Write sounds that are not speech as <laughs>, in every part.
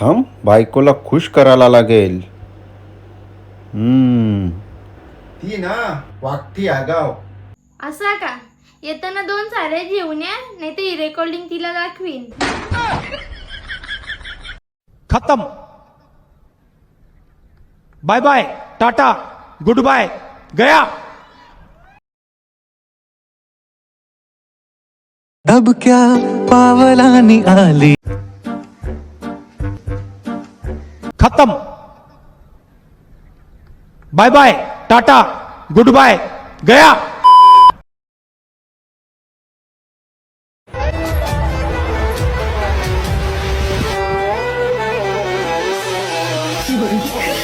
थांब बायकोला खुश करायला लागेल. हम्म. ती ना वागती आगाव. असा का? येताना दोन सारे घेऊन या नाही तर ही रेकॉर्डिंग तिला दाखवीन. खत्म. Bye bye tata good bye गया. अब क्या पावलानी आली? खत्म। Bye bye tata good bye गया। <laughs>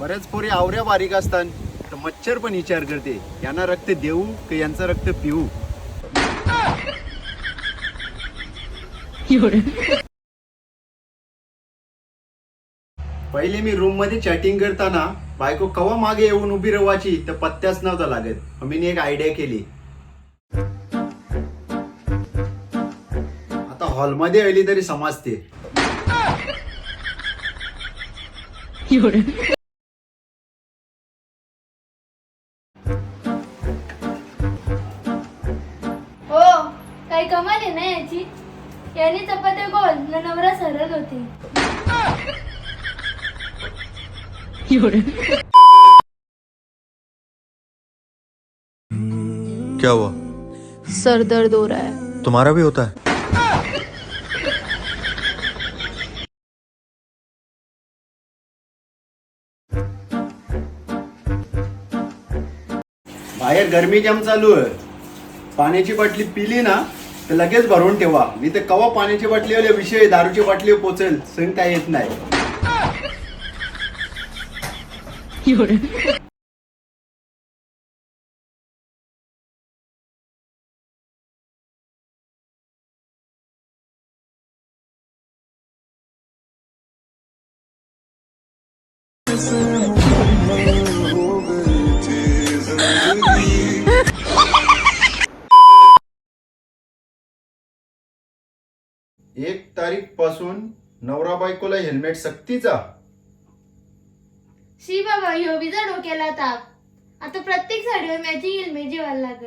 बरेच पोरी आवऱ्या बारीक असतात तर मच्छर पण विचार करते यांना रक्त देऊ की यांचं रक्त पिऊ? पहिले मी रूममध्ये चॅटिंग करताना बायको कवा मागे येऊन उभी रवाची तर पत्त्याच नव्हता लागत. मी एक आयडिया केली. आता हॉलमध्ये आली तरी समजते. हो काही कमाल आहे ना याची? याने चपात्या गोल न नवरा सरळ होते. क्या हुआ? सर दर्द हो रहा है। तुम्हारा भी होता है। बाहेर गरमी जाम चालू आहे? पाण्याची बाटली पिली ना तर लगेच भरून ठेवा. मी तर कवा पाण्याची बाटलीवाले विषय दारूची बाटली पोचेल. सांगता येत नाही. <laughs> एक तारीखपासून नवरा बायकोला हेल्मेट सक्तीचा शी बाबा ह्यो बिजा डोक्याला ताप. आता प्रत्येक साडीवर मॅचिंग हेल्मेट जेवायला लागल.